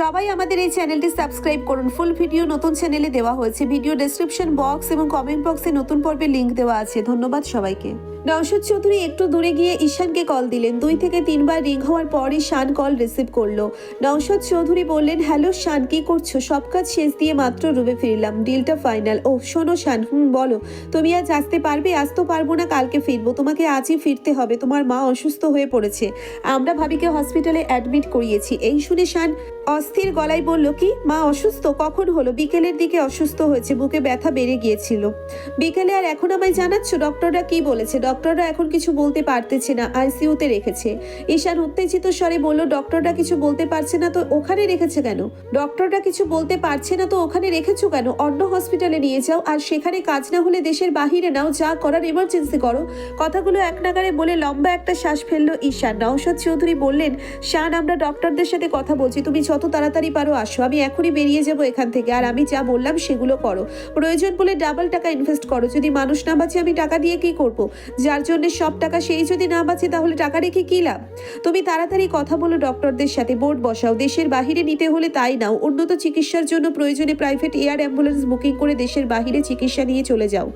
সবাই আমাদের এই চ্যানেলটি সাবস্ক্রাইব করুন। ফুল ভিডিও নতুন চ্যানেলে দেওয়া হয়েছে। ভিডিও ডেসক্রিপশন বক্স এবং কমেন্ট বক্সে নতুন পর্বের লিঙ্ক দেওয়া আছে। ধন্যবাদ সবাইকে। নওশাদ চৌধুরী একটু দূরে গিয়ে ঈশানকে কল দিলেন। দুই থেকে তিনবার রিং হওয়ার পরই শান কল রিসিভ করল। নওশাদ চৌধুরী বললেন হ্যালো শান, কি করছ? সব কাজ শেষ দিয়ে মাত্র রুমে ফিরলাম। ডিলটা ফাইনাল ও, শোনো শান, হুম, বলো। তুমি আজ আসতে পারবে? আজ তো পারব না, কালকে ফিরবো। তোমাকে আজই ফিরতে হবে। তোমার মা অসুস্থ হয়ে পড়েছে। আমরা ভাবিকে হসপিটালে অ্যাডমিট করিয়েছি। এই শুনে শান অস্থির গলায় বলল, কি? মা অসুস্থ? কখন হলো? বিকেলের দিকে অসুস্থ হয়েছে। বুকে ব্যথা বেড়ে গিয়েছিল। বিকেলে আর এখন আমায় জানাচ্ছ? ডক্টররা কি বলেছে? ডক্টররা এখন কিছু বলতে পারতেছে না, আইসিইউতে রেখেছে। ঈশান উত্তেজিত স্বরে বলল, ডক্টররা কিছু বলতে পারছে না তো ওখানে রেখেছে কেন? ডক্টররা কিছু বলতে পারছে না তো ওখানে রেখেছো কেন? অন্য হসপিটালে নিয়ে যাও আর সেখানে কাজ না হলে দেশের বাহিরে নাও, যা করার এমার্জেন্সি করো। কথাগুলো এক নাগারে বলে লম্বা একটা শ্বাস ফেলল ঈশান। নওশাদ চৌধুরী বললেন, শান, আমরা ডক্টরদের সাথে কথা বলছি, তুমি যত তাড়াতাড়ি পারো আসো, আমি এখনই বেরিয়ে যাব এখান থেকে, আর আমি যা বললাম সেগুলো করো। প্রয়োজন বলে ডাবল টাকা ইনভেস্ট করো, যদি মানুষ না বাঁচে আমি টাকা দিয়ে কি করব? যার জন্য সব টাকা সেই যদি না বাঁচে, তাহলে টাকা রেখে কি লাভ? তুমি তাড়াতাড়ি কথা বলো ডক্টরদের সাথে, বোর্ড বসাও। দেশের বাহিরে নিতে হলে তাই নাও। উন্নত চিকিৎসার জন্য প্রয়োজনে প্রাইভেট এয়ার অ্যাম্বুলেন্স বুকিং করে দেশের বাহিরে চিকিৎসা নিয়ে চলে যাও।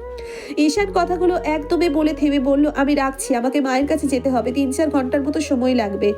ঈশান কথাগুলো একদমে বলে থেমে বলল, আমি রাখছি, আমাকে মায়ের কাছে যেতে হবে। তিন চার ঘণ্টার মতো সময় লাগবে।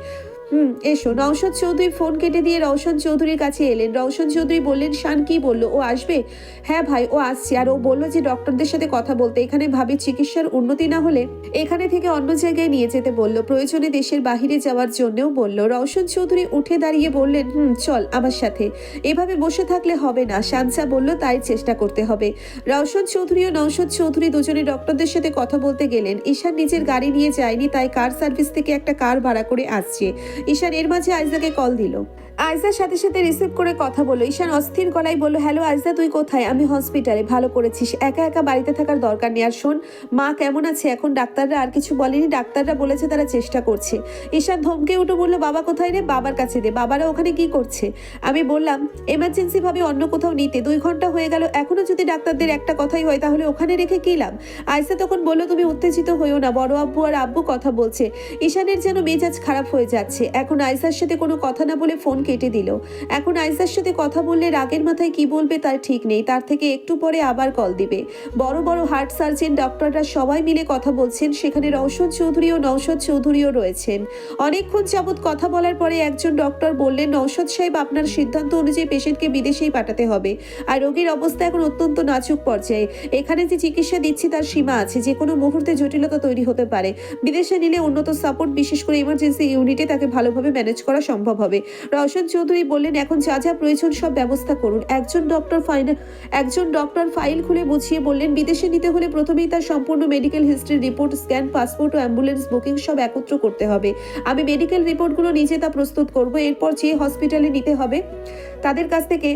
হুম, এসো। নওশাদ চৌধুরী ফোন কেটে দিয়ে রওশন চৌধুরীর কাছে এলেন। রওশন চৌধুরী বললেন, শান কি বলল? ও আসবে? হ্যাঁ ভাই, ও আসছে। আর ও বলল যে, ডক্টরদের সাথে কথা বলতে। এখানে ভাবি চিকিৎসার উন্নতি না হলে এখানে থেকে অন্য জায়গায় নিয়ে যেতে বলল। প্রয়োজনে দেশের বাহিরে যাওয়ার জন্যও বলল। রওশন চৌধুরী উঠে দাঁড়িয়ে বললেন, হুম, চল আমার সাথে। এভাবে বসে থাকলে হবে না। শানসা বলল, তাই চেষ্টা করতে হবে। রওশন চৌধুরী ও নওশাদ চৌধুরী দুজনে ডক্টরদের সাথে কথা বলতে গেলেন। ঈশান নিজের গাড়ি নিয়ে যায়নি, তাই কার সার্ভিস থেকে একটা কার ভাড়া করে আসছে? ঈশান এর মাঝে আইজাকে কল দিল। আইজার সাথে সাথে রিসিভ করে কথা বলল। ঈশান অস্থির গলায় বলল, হ্যালো আইজা, তুই কোথায়? আমি হসপিটালে। ভালো করেছিস। একা একা বাড়িতে থাকার দরকার নেই। আর শোন, মা কেমন আছে? এখন ডাক্তাররা আর কিছু বলেনি। ডাক্তাররা বলেছে তারা চেষ্টা করছে। ঈশান ধমকে উঠে বলল, বাবা কোথায় রে? বাবার কাছে দে। বাবারা ওখানে কি করছে? আমি বললাম, এমার্জেন্সি ভাবে অন্য কোথাও নিতে। দুই ঘণ্টা হয়ে গেল। এখনও যদি ডাক্তারদের একটা কথাই হয়, তাহলে ওখানে রেখে কি লাভ? আইসা তখন বলল, তুমি উত্তেজিত হইও না। বড় আব্বু আর আব্বু কথা বলছে। ঈশানের যেন মেজাজ খারাপ হয়ে যাচ্ছে। এখন আইসার সাথে কোনো কথা না বলে ফোন কেটে দিল। এখন আইসার সাথে কথা বললে রাগের মাথায় কি বলবে তার ঠিক নেই। তার থেকে একটু পরে আবার কল দিবে। বড় বড় হার্ট সার্জন ডক্টররা সবাই মিলে কথা বলছেন। সেখানে রওশন চৌধুরী ও নৌশদ চৌধুরীও রয়েছেন। অনেকক্ষণ যাবৎ কথা বলার পরে একজন ডক্টর বললেন নৌশদ সাহেব, আপনার সিদ্ধান্ত অনুযায়ী পেশেন্টকে বিদেশেই পাঠাতে হবে। আর রোগীর অবস্থা এখন অত্যন্ত নাজুক পর্যায়ে। এখানে যে চিকিৎসা দিচ্ছি তার সীমা আছে। যে কোনো মুহূর্তে জটিলতা তৈরি হতে পারে। বিদেশে নিলে উন্নত সাপোর্ট, বিশেষ করে ইমার্জেন্সি ইউনিটে তাকে ভালোভাবে ম্যানেজ করা সম্ভব হবে। রওশন চৌধুরী বললেন, এখন যা যা প্রয়োজন সব ব্যবস্থা করুন। একজন ডক্টর ফাইনাল একজন ডক্টর ফাইল খুলে বুঝিয়ে বললেন, বিদেশে নিতে হলে প্রথমেই তার সম্পূর্ণ medical history report scan passport ও অ্যাম্বুলেন্স বুকিং সব একত্র করতে হবে। আমি মেডিকেল রিপোর্টগুলো নিজে তা প্রস্তুত করব। এরপর যে হসপিটালে নিতে হবে, তাদের কাছ থেকে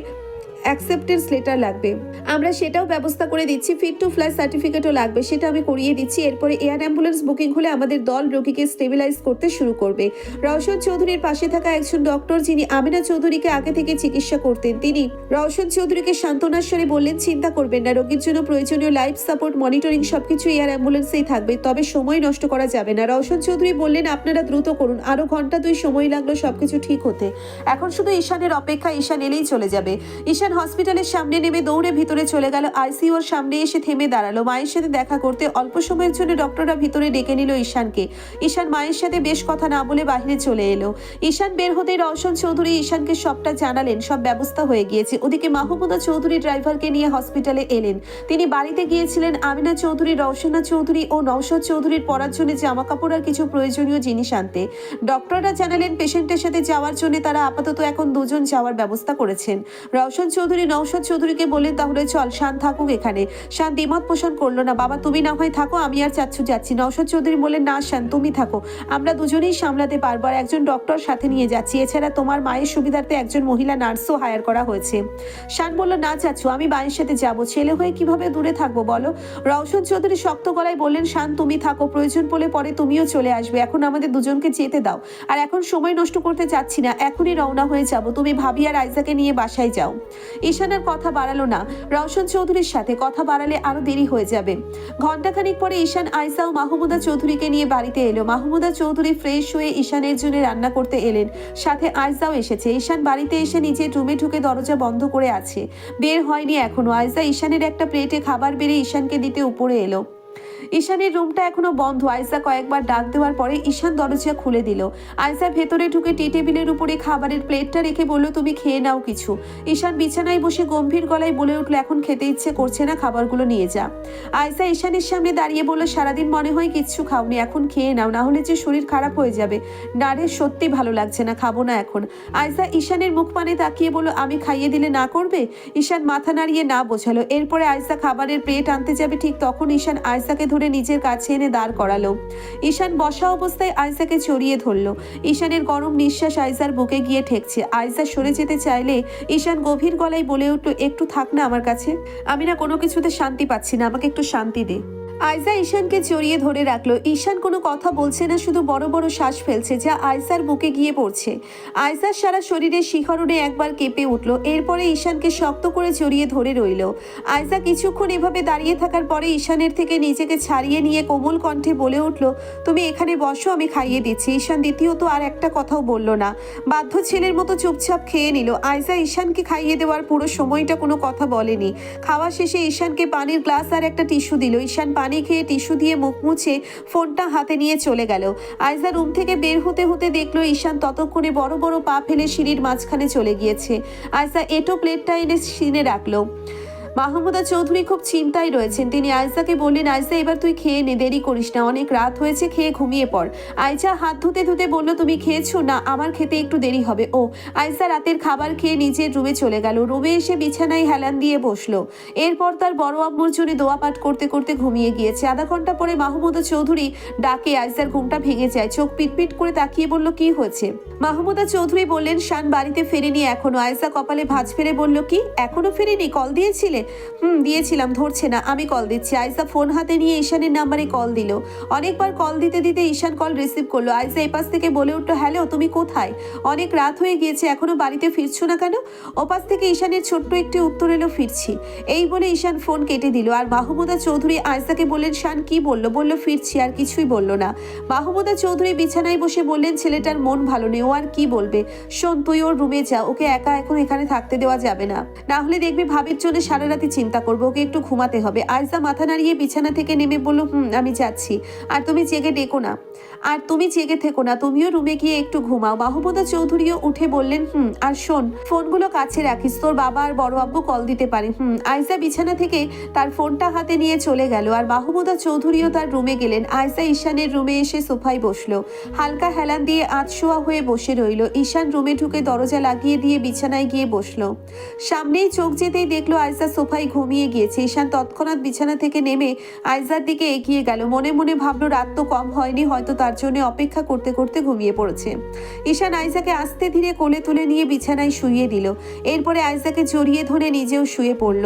অ্যাকসেপ্টেন্স লেটার লাগবে। আমরা সেটাও ব্যবস্থা করে দিচ্ছি ফিট টু ফ্লাই সার্টিফিকেটও লাগবে। সেটা আমি করিয়ে দিচ্ছি, এরপরে এয়ার অ্যাম্বুলেন্স বুকিং হলে আমাদের দল রোগীকে স্টেবিলাইজ করতে শুরু করবে। রওশন চৌধুরীর পাশে থাকা একজন ডক্টর যিনি আমিনা চৌধুরীকে আগে থেকে চিকিৎসা করতেন, তিনি রওশন চৌধুরীকে সান্ত্বনার স্বরে বললেন, চিন্তা করবেন না, রোগীর জন্য প্রয়োজনীয় লাইফ সাপোর্ট মনিটরিং সবকিছু এয়ার অ্যাম্বুলেন্সেই থাকবে, তবে সময় নষ্ট করা যাবে না। রওশন চৌধুরী বললেন, আপনারা দ্রুত করুন আরও ঘণ্টা দুই সময় লাগল সবকিছু ঠিক হতে। এখন শুধু ঈশানের অপেক্ষা, ঈশান এলেই চলে যাবে। ঈশান হসপিটালের সামনে নেমে দৌড়ে ভিতরে চলে গেল আইসিইউর সামনে এসে থেমে দাঁড়াল। মায়ের সাথে দেখা করতে অল্প সময়ের জন্য ডক্টররা ভিতরে ডেকে নিল ঈশানকে। ঈশান মায়ের সাথে বেশ কথা না বলে বাইরে চলে এলো। ঈশান বের হতেই রওশন চৌধুরী ঈশানকে সবটা জানালেন, সব ব্যবস্থা হয়ে গিয়েছে। ওদিকে মাহমুদা চৌধুরী ড্রাইভারকে নিয়ে হসপিটালে এলেন। তিনি বাড়িতে গিয়েছিলেন আমিনা চৌধুরী, রওশনা চৌধুরী ও নওশদ চৌধুরীর পরার জন্য জামা কাপড় আর কিছু প্রয়োজনীয় জিনিস আনতে। ডক্টররা জানালেন, পেশেন্টের সাথে যাওয়ার জন্য তারা আপাতত এখন দুজন যাওয়ার ব্যবস্থা করেছেন। রওশন চৌধুরী, নওশদ চৌধুরীকে বললেন, তাহলে চল, শান থাকুক এখানে। শান দ্বিমত পোষণ করল না। বাবা, তুমি না হয় থাকো, আমি আর চাচ্ছু যাচ্ছি। নওশদ চৌধুরী বললেন, না, শান, তুমি থাকো। আমরা দুজনেই সামলাতে পারব আর একজন ডক্টর সাথে নিয়ে যাচ্ছি। এছাড়া তোমার মায়ের সুবিধার্থে একজন মহিলা নার্সও হায়ার করা হয়েছে। শান বলল, না, চাচ্ছু, আমি মায়ের সাথে যাব। ছেলে হয়ে কীভাবে দূরে থাকব, বলো? রওশন চৌধুরী শক্ত গলায় বললেন, শান, তুমি থাকো, প্রয়োজন পড়লে পরে তুমিও চলে আসবে। এখন আমাদের দুজনকে যেতে দাও। আর এখন সময় নষ্ট করতে চাচ্ছি না। এখনই রওনা হয়ে যাব। তুমি ভাবি আর আইজাকে নিয়ে বাসায় যাও। ঈশান আর কথা বাড়ালো না। রওশন চৌধুরীর সাথে কথা বাড়ালে আরও দেরি হয়ে যাবে। ঘন্টাখানিক পরে ঈশান আয়সা ও মাহমুদা চৌধুরীকে নিয়ে বাড়িতে এলো। মাহমুদা চৌধুরী ফ্রেশ হয়ে ঈশানের জন্য রান্না করতে এলেন। সাথে আয়সাও এসেছে। ঈশান বাড়িতে এসে নিজের রুমে ঢুকে দরজা বন্ধ করে আছে। বের হয়নি এখনও। আয়সা ঈশানের একটা প্লেটে খাবার বেড়ে ঈশানকে দিতে উপরে এলো। ঈশানের রুমটা এখনও বন্ধ। আয়সা কয়েকবার ডাক দেওয়ার পরে ঈশান দরজা খুলে দিল। আয়সা ভেতরে ঢুকে টি টেবিলের উপরে খাবারের প্লেটটা রেখে বলল, তুমি খেয়ে নাও কিছু। ঈশান বিছানায় বসে গম্ভীর গলায় বলে উঠল, এখন খেতে ইচ্ছে করছে না, খাবারগুলো নিয়ে যা। আয়সা ঈশানের সামনে দাঁড়িয়ে বলল, সারাদিন মনে হয় কিচ্ছু খাওনি, এখন খেয়ে নাও, না হলে যে শরীর খারাপ হয়ে যাবে। না রে, সত্যি ভালো লাগছে না, খাব না এখন। আয়সা ঈশানের মুখ পানে তাকিয়ে বলল, আমি খাইয়ে দিলে না করবে? ঈশান মাথা নাড়িয়ে না বোঝালো। এরপরে আয়সা খাবারের প্লেট আনতে যাবে, ঠিক তখন ঈশান আয়সাকে ধরে নিজের কাছে এনে দাঁড় করালো। ঈশান বসা অবস্থায় আয়সাকে ছড়িয়ে ধরলো। ঈশানের গরম নিঃশ্বাস আয়সার বুকে গিয়ে ঠেকছে। আয়সা সরে যেতে চাইলে ঈশান গভীর গলায় বলে উঠল, একটু থাক না আমার কাছে। আমি না কোনো কিছুতে শান্তি পাচ্ছি না। আমাকে একটু শান্তি দে। আয়সা ঈশানকে জড়িয়ে ধরে রাখল। ঈশান কোনো কথা বলছে না, শুধু বড় বড় শ্বাস ফেলছে যা আয়সার বুকে গিয়ে পড়ছে। আয়সার সারা শরীরে শিহরণে একবার কেঁপে উঠল, এরপরে ঈশানকে শক্ত করে জড়িয়ে ধরে রইল। আয়সা কিছুক্ষণ এভাবে দাঁড়িয়ে থাকার পরে ঈশানের থেকে নিজেকে ছাড়িয়ে নিয়ে কোমল কণ্ঠে বলে উঠল, তুমি এখানে বসো, আমি খাইয়ে দিচ্ছি। ঈশান দ্বিতীয়ত আর একটা কথাও বলল না। বাধ্য ছেলের মতো চুপচাপ খেয়ে নিল। আয়সা ঈশানকে খাইয়ে দেওয়ার পুরো সময়টা কোনো কথা বলেনি। খাওয়া শেষে ঈশানকে পানির গ্লাস আর একটা টিস্যু দিল। ঈশান পানি খেয়ে টিস্যু দিয়ে মুখ মুছে ফোনটা হাতে নিয়ে চলে গেল। আয়সা রুম থেকে বের হতে হতে দেখল ঈশান ততক্ষণে বড় বড় পা ফেলে সিঁড়ির মাঝখানে চলে গিয়েছে। আয়সা এটো প্লেটটা এনে সিনে রাখল। মাহমুদা চৌধুরী খুব চিন্তায় রয়েছেন। তিনি আয়সাকে বললেন আয়সা এবার তুই খেয়ে নে, দেরি করিস না। অনেক রাত হয়েছে, খেয়ে ঘুমিয়ে পড়। আয়সা হাত ধুতে ধুতে বলল, তুমি খেয়েছো? না, আমার খেতে একটু দেরি হবে। ও। আয়সা রাতের খাবার খেয়ে নিজের রুমে চলে গেল। রুমে এসে বিছানায় হেলান দিয়ে বসল। এরপর তার বড় আম্মুর জন্য দোয়া পাঠ করতে করতে ঘুমিয়ে গিয়েছে। আধা ঘণ্টা পরে মাহমুদা চৌধুরী ডাকে আয়সার ঘুমটা ভেঙে যায়। চোখ পিটপিট করে তাকিয়ে বলল, কি হয়েছে? মাহমুদা চৌধুরী বললেন, শান বাড়িতে ফেরেনি এখনও। আয়সা কপালে ভাঁজ ফেরে বলল, কি? এখনও ফেরেনি? কল দিয়েছিলে? হুম, দিয়েছিলাম, ধরছে না, আমি কল দিচ্ছি। আয়সা ফোন হাতে নিয়ে ঈশানের নাম্বারে কল দিল। অনেকবার কল দিতে দিতে ঈশান কল রিসিভ করল। আয়সা এপাশ থেকে বলে উঠল হ্যালো তুমি কোথায়? অনেক রাত হয়ে গিয়েছে, এখনও বাড়িতে ফিরছো না কেন? ওপাশ থেকে ঈশানের ছোট্ট একটি উত্তর এলো, ফিরছি। এই বলে ঈশান ফোন কেটে দিল। আর মাহমুদা চৌধুরী আয়সাকে বললেন, শান, কি বলল? বলল, ফিরছি, আর কিছুই বলল না। মাহমুদা চৌধুরী বিছানায় বসে বললেন, ছেলেটার মন ভালো নেই, ও আর কি বলবে? শোন, তুই ওর রুমে যা, ওকে একা এখন এখানে থাকতে দেওয়া যাবে না। না হলে দেখবি ভাবির জন্য সারা রাতে চিন্তা করব, ওকে একটু ঘুমাতে হবে। আয়সা মাথা নাড়িয়ে বিছানা থেকে নেমে বলল, হুম, আমি যাচ্ছি। আর তুমি জেগে ডেকো না। আর তুমি জেগে থেকো না, তুমিও রুমে গিয়ে একটু ঘুমাও। মাহমুদা চৌধুরীও উঠে বললেন, হুম, আর শোন, ফোনগুলো কাছে রাখিস। তোর বাবা আর বড় আব্বু কল দিতে পারে। হুম আয়সা বিছানা থেকে তার ফোনটা হাতে নিয়ে চলে গেল। আর মাহমুদা চৌধুরীও তার রুমে গেলেন। আয়সা ঈশানের রুমে এসে সোফায় বসল। হালকা হেলান দিয়ে আতশোয়া হয়ে বসে রইল। ঈশান রুমে ঢুকে দরজা লাগিয়ে দিয়ে বিছানায় গিয়ে বসল। সামনেই চোখ যেতেই দেখল আয়সা সোফায় ঘুমিয়ে গিয়েছে। ঈশান তৎক্ষণাৎ বিছানা থেকে নেমে আয়সার দিকে এগিয়ে গেল। মনে মনে ভাবলো, রাত তো কম হয়নি, হয়তো তার জন্য অপেক্ষা করতে করতে ঘুমিয়ে পড়েছে। ঈশান আয়সাকে আস্তে ধীরে কোলে তুলে নিয়ে বিছানায় শুইয়ে দিল। এরপরে আয়সাকে জড়িয়ে ধরে নিজেও শুয়ে পড়ল।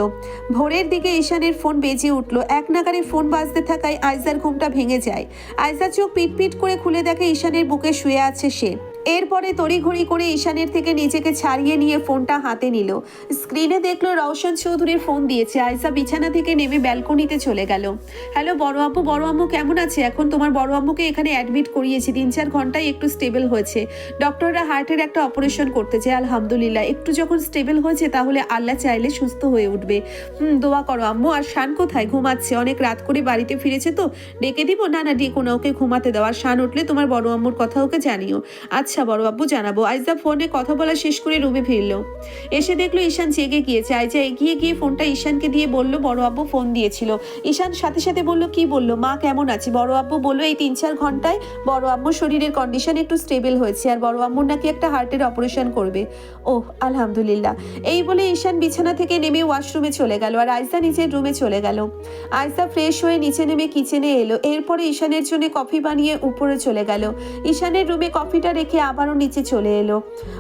ভোরের দিকে ঈশানের ফোন বেজে উঠল। এক নাগারে ফোন বাজতে থাকায় আয়সার ঘুমটা ভেঙে যায়। আয়সার চোখ পিটপিট করে খুলে দেখে ঈশানের বুকে শুয়ে আছে সে। এরপরে তড়িঘড়ি করে ঈশানের থেকে নিজেকে ছাড়িয়ে নিয়ে ফোনটা হাতে নিল। স্ক্রিনে দেখল রওশন চৌধুরীর ফোন দিয়েছে। আয়সা বিছানা থেকে নেমে ব্যালকনিতে চলে গেল। হ্যালো, বড় আম্মু বড় আম্মু কেমন আছে? এখন তোমার বড় আম্মুকে এখানে অ্যাডমিট করিয়েছি। তিন চার ঘন্টায় একটু স্টেবল হয়েছে। ডক্টররা হার্টের একটা অপারেশন করতে চায় আলহামদুলিল্লাহ। একটু যখন স্টেবল হয়েছে, তাহলে আল্লাহ চাইলে সুস্থ হয়ে উঠবে। হুম, দোয়া করো আম্মু। আর শান কোথায়? ঘুমাচ্ছে। অনেক রাত করে বাড়িতে ফিরেছে তো? ডেকে দিব? না না, ডেকো না, ওকে ঘুমাতে দেওয়া শান উঠলে তোমার বড় আম্মুর কথা ওকে জানিও। আচ্ছা বড় আব্বু জানাব। আইজা ফোনে কথা বলা শেষ করে রুমে ফিরলো। এসে দেখল ঈশান জেগে গিয়েছে। আইজা এগিয়ে গিয়ে ফোনটা ঈশানকে দিয়ে বলল বড় আব্বু ফোন দিয়েছিল। ঈশান সাথে সাথে বলল, কি বলল? মা কেমন আছে? বড় আব্বু বলল, এই তিন চার ঘন্টায় বড় আম্মুর শরীরের কন্ডিশন একটু স্টেবল হয়েছে আর বড় আম্মুর নাকি একটা হার্টের অপারেশন করবে। ওহ, আলহামদুলিল্লাহ। এই বলে ঈশান বিছানা থেকে নেমে ওয়াশরুমে চলে গেল আর আয়সা নিচের রুমে চলে গেল। আয়সা ফ্রেশ হয়ে নিচে নেমে কিচেনে এলো। এরপরে ঈশানের জন্য কফি বানিয়ে উপরে চলে গেল। ঈশানের রুমে কফিটা রেখে আবারও নিচে চলে এলো।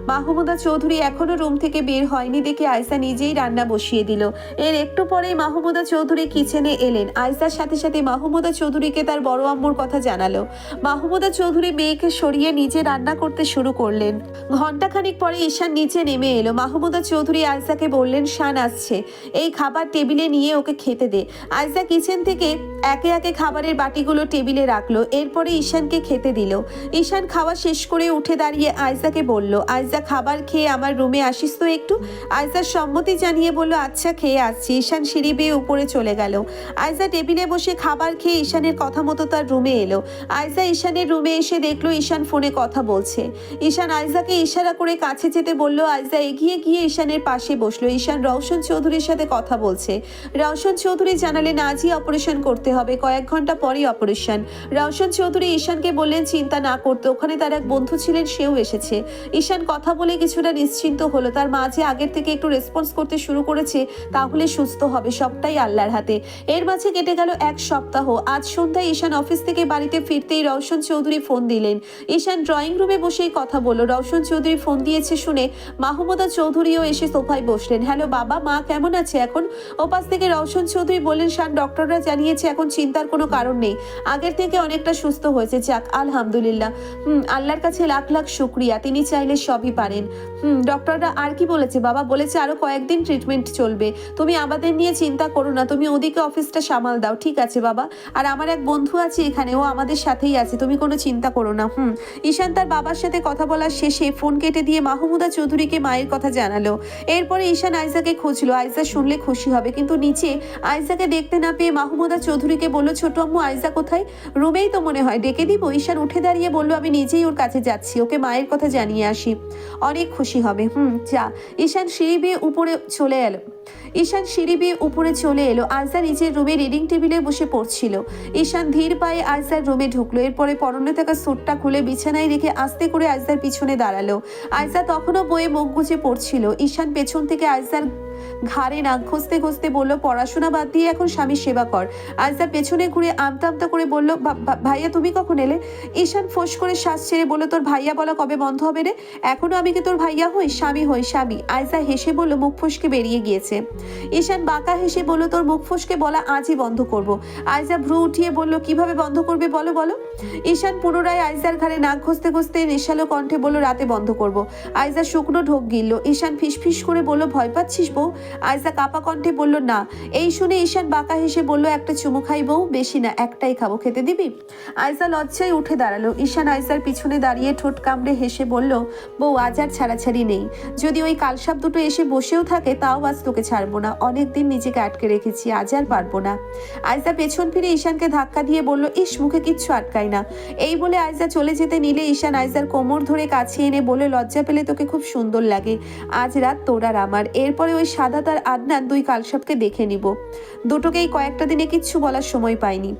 মাহমুদা চৌধুরী এখনও রুম থেকে বের হয়নি দেখে আয়সা নিজেই রান্না বসিয়ে দিল। এর একটু পরেই মাহমুদা চৌধুরী কিচেনে এলেন। আয়সার সাথে সাথে মাহমুদা চৌধুরীকে তার বড় আম্মুর কথা জানালো। মাহমুদা চৌধুরী মেয়েকে সরিয়ে নিজে রান্না করতে শুরু করলেন। ঘন্টাখানিক পরে ঈশান নিচে নেমে এলো। মাহমুদা চৌধুরী আয়সাকে বললেন, শান আসছে। এই খাবার টেবিলে নিয়ে ওকে খেতে দে। আয়সা কিচেন থেকে একে একে খাবারের বাটিগুলো টেবিলে রাখল। এরপরে ঈশানকে খেতে দিল। ঈশান খাওয়া শেষ করে উঠে দাঁড়িয়ে আয়জাকে বলল আয়সা খাবার খেয়ে আমার রুমে আসিস তো একটু? আয়জার সম্মতি জানিয়ে বলল আচ্ছা খেয়ে আসছি। ঈশান সিঁড়ি বেয়ে উপরে চলে গেল। আয়জা টেবিলে বসে খাবার খেয়ে ঈশানের কথা মতো তার রুমে এলো। আয়জা ঈশানের রুমে এসে দেখল ঈশান ফোনে কথা বলছে। ঈশান আয়জাকে ইশারা করে কাছে যেতে বলল আয়সা এগিয়ে গিয়ে ঈশানের পাশে বসল। ঈশান রওশন চৌধুরীর সাথে কথা বলছে। রওশন চৌধুরী জানালেন আজই অপারেশন করতে হবে। কয়েক ঘণ্টা পরেই অপারেশন। রওশন চৌধুরী ঈশানকে বললেন, চিন্তা না করতে। ওখানে তার এক বন্ধু ছিলেন সেও এসেছে। ঈশান কথা বলে কিছুটা নিশ্চিন্ত হলো। তার মা যে আগের থেকে একটু রেসপন্স করতে শুরু করেছে, তাহলে সুস্থ হবে সবটাই আল্লাহর হাতে। এর মাঝে কেটে গেল এক সপ্তাহ। আজ সন্ধ্যায় ঈশান অফিস থেকে বাড়িতে ফিরতেই রওশন চৌধুরী ফোন দিলেন। ঈশান ড্রয়িং রুমে বসেই কথা বলল। রওশন চৌধুরী ফোন দিয়েছে শুনে মাহমুদা চৌধুরীও এসে সোফায় বসলেন। হ্যালো বাবা, মা কেমন আছে এখন? ওপাশ থেকে রওশন চৌধুরী বললেন, শান ডক্টররা জানিয়েছে এখন চিন্তার কোনো কারণ নেই। আগের থেকে অনেকটা সুস্থ হয়েছে। যাক, আলহামদুলিল্লাহ। হুম, আল্লাহর কাছে লাখ লাখ শুক্রিয়া। তিনি চাইলে সবই পারেন। হুম, ডক্টররা আর কি বলেছে? বাবা বলেছে আরও কয়েকদিন ট্রিটমেন্ট চলবে। তুমি আমাদের নিয়ে চিন্তা করো না, তুমি ওদিকে অফিসটা সামাল দাও, ঠিক আছে বাবা? আর আমার এক বন্ধু আছে এখানে, ও আমাদের সাথেই আছে, তুমি কোনো চিন্তা করো না। হুম, ঈশান তার বাবার সাথে কথা বলার শেষে ফোন কেটে দিয়ে মাহমুদা চৌধুরীকে মায়ের কথা জানালো। এরপরে ঈশান আইজাকে খুঁজলো। আইজা শুনলে খুশি হবে, কিন্তু নিচে আইজাকে দেখতে না পেয়ে মাহমুদা চৌধুরীকে বলল ছোট আম্মু, আইজা কোথায়? রুমেই তো মনে হয়, ডেকে দিব ঈশান উঠে দাঁড়িয়ে বলল, আমি নিজেই ওর কাছে যাচ্ছি। ওকে মায়ের কথা জানিয়ে আসি। অনেক খুশি হবে। হুম, যা। ঈশান সিঁড়ি বেয়ে উপরে চলে এলো। ঈশান সিঁড়ি বেয়ে উপরে চলে এলো। আয়সা নিজের রুমে রিডিং টেবিলে বসে পড়ছিল। ঈশান ধীর পায়ে আয়সার রুমে ঢুকলো। এরপরে পরনে থাকা স্যুটটা খুলে বিছানায় রেখে আস্তে করে আয়সার পিছনে দাঁড়াল। আয়সা তখনও বয়ে মুখ গুজে পড়ছিল। ঈশান পেছন থেকে আয়সার ঘাড়ে নাক ঘষতে ঘষতে বলল, পড়াশোনা বাদ দিয়ে এখন স্বামীর সেবা কর। আয়সা পেছনে ঘুরে আমতা আমতা করে বলল, "ভা- ভা- ভাইয়া তুমি কখন এলে? ঈশান ফোঁস করে শ্বাস ছেড়ে বলল, তোর ভাইয়া বলা কবে বন্ধ হবে রে? এখনও আমি কি তোর ভাইয়া হই? স্বামী হই, স্বামী। আয়সা হেসে বলল, মুখ ফসকে বেরিয়ে গিয়েছে। ঈশান বাঁকা হেসে বলল, তোর মুখ ফসকে বলা আজই বন্ধ করব। আয়সা ভ্রু উঠিয়ে বলল, কীভাবে বন্ধ করবে বলো বলো? ঈশান পুনরায় আয়সার ঘাড়ে নাক ঘষতে ঘষতে নেশালো কণ্ঠে বলল, রাতে বন্ধ করব। আয়সা শুকনো ঢোক গিলল। ঈশান ফিসফিস করে বলল, ভয় পাচ্ছিস বউ? আয়সা কাপা কণ্ঠে বলল, না। এই শুনে ঈশান বাঁকা হেসে বলল, একটা চুমু খাই বউ, বেশি না, একটাই খাব, খেতে দিবি? আয়সা লজ্জায় উঠে দাঁড়াল। ঈশান আয়সার পিছনে দাঁড়িয়ে ঠোঁট কামড়ে হেসে বলল, বউ, আজ আর ছাড়াছাড়ি নেই। যদি ওই কালসাপ দুটো এসে বসেও থাকে, তাও আজ তোকে ছাড়বো না। অনেকদিন নিজেকে আটকে রেখেছি, আজ আর পারব না। আয়সা পেছন ফিরে ঈশানকে ধাক্কা দিয়ে বলল, ইস, মুখে কিচ্ছু আটকায় না। এই বলে আয়সা চলে যেতে নিলে ঈশান আয়সার কোমর ধরে কাছে এনে বলে, লজ্জা পেলে তোকে খুব সুন্দর লাগে। আজ রাত তোর আর আমার। এরপরে ওই সাদা তার আদনান দুই কালসাপকে দেখে নিব। দুটোকেই কয়েকটা দিনে কিচ্ছু বলার সময় পাইনি।